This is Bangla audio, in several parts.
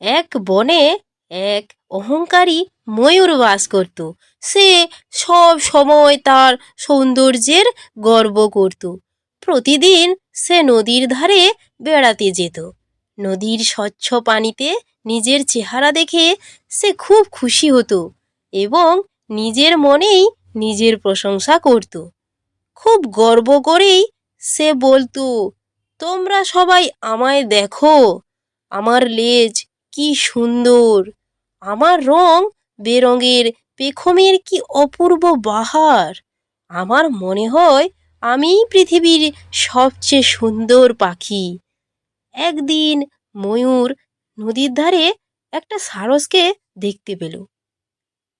এক বনে এক অহংকারী ময়ূর বাস করত। সে সব সময় তার সৌন্দর্যের গর্ব করত। প্রতিদিন সে নদীর ধারে বেড়াতে যেত। নদীর স্বচ্ছ পানিতে নিজের চেহারা দেখে সে খুব খুশি হতো এবং নিজের মনেই নিজের প্রশংসা করত। খুব গর্ব করেই সে বলতো, তোমরা সবাই আমায় দেখো। আমার লেজ কি সুন্দর। আমার রং বেরঙের, পেখমের কি অপূর্ব বাহার। আমার মনে হয় আমিই পৃথিবীর সবচেয়ে সুন্দর পাখি। একদিন ময়ূর নদীর ধারে একটা সারসকে দেখতে পেল।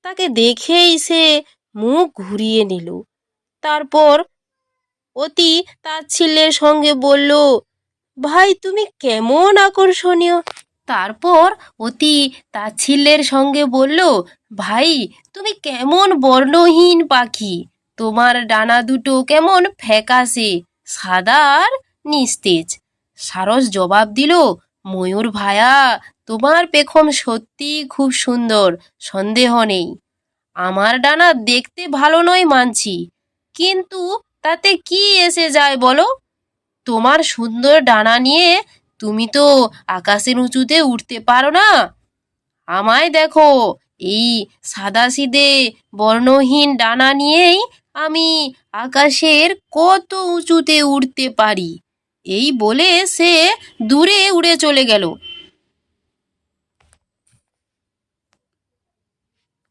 তাকে দেখেই সে মুখ ঘুরিয়ে নিল। তারপর অতি তাচ্ছিল্যের সঙ্গে বলল, ভাই, তুমি কেমন আকর্ষণীয়! তারপর অতি তাচ্ছিল্যের সঙ্গে বলল, ভাই, তুমি কেমন বর্ণহীন পাখি? তোমার ডানা দুটো কেমন ফ্যাকাশে, সাদা আর নিস্তেজ। সারস জবাব দিল, ময়ূর ভায়া, তোমার পেখম সত্যি খুব সুন্দর, সন্দেহ নেই। আমার ডানা দেখতে ভালো নয় মানছি, কিন্তু তাতে কি এসে যায় বলো? তোমার সুন্দর ডানা নিয়ে তুমি তো আকাশের উঁচুতে উঠতে পারো না। আমায় দেখো, এই সাদাসিদে বর্ণহীন ডানা নিয়েই আমি আকাশের কত উঁচুতে উঠতে পারি। এই বলে সে দূরে উড়ে চলে গেল।